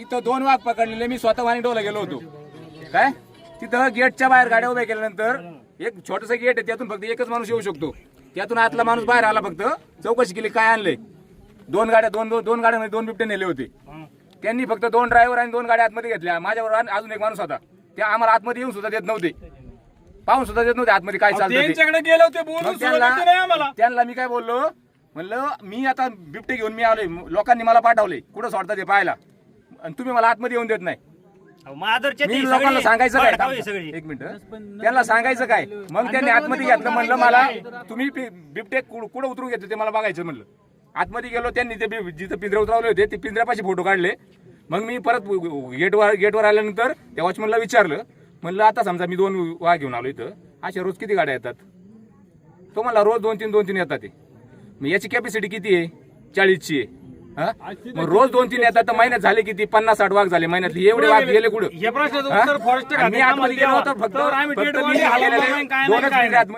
इथं दोन वाघ पकडलेले मी स्वतः वाणी डोला गेलो होतो. काय? तिथं गेटच्या बाहेर गाड्या उभ्या केल्यानंतर एक छोटस गेट आहे त्यातून फक्त एकच माणूस येऊ शकतो. त्यातून आतला माणूस बाहेर आला फक्त चौकशी केली काय आणलंय. दोन गाड्या दोन दोन दोन गाड्यांमध्ये दोन बिबटे नेले होते. त्यांनी फक्त दोन ड्रायव्हर आणि दोन गाड्या आतमध्ये घेतल्या. माझ्यावर अजून एक माणूस होता. ते आम्हाला आतमध्ये येऊन सुद्धा देत नव्हते. पाहून सुद्धा देत नव्हते आतमध्ये काय चालतं त्यांना मी काय बोललो? म्हणलं मी आता बिबटे घेऊन मी आलोय. लोकांनी मला पाठवले. कुठं सोडतात ते पाहायला? आणि तुम्ही मला आतमध्ये येऊन देत नाही. मी लोकांना सांगायचं काय? एक मिनिट. त्यांना सांगायचं काय? मग त्यांनी आतमध्ये घेतलं म्हणलं मला तुम्ही बिबटे कुठं उतरून घेतो ते मला बघायचं म्हणलं. आतमध्ये गेलो त्यांनी ते जिथं पिंजरे उतरवले होते ते पिंजऱ्यापाशी फोटो काढले. मग मी परत गेटवर गेटवर आल्यानंतर त्या वॉचमनला विचारलं. म्हणलं आता समजा मी दोन वाघ घेऊन आलो इथं. अशा रोज किती गाड्या येतात? तो मला रोज दोन तीन दोन तीन येतात ते. मग याची कॅपॅसिटी किती आहे? चाळीसची आहे. हा? मग रोज दोन तीन येतात तर महिन्यात झाले किती? पन्नास साठ वाघ झाले महिन्यातले. एवढे वाघ गेले कुठं? हे प्रश्नाचं हा? उत्तर फॉरेस्ट आणि मी आतमध्ये गेलो होतो फक्त आम्ही फक्त डेड मी बॉडी गेलेले हलवलं नाही, काय नाही दोनच काय मिनिटं नाही. आतमध्ये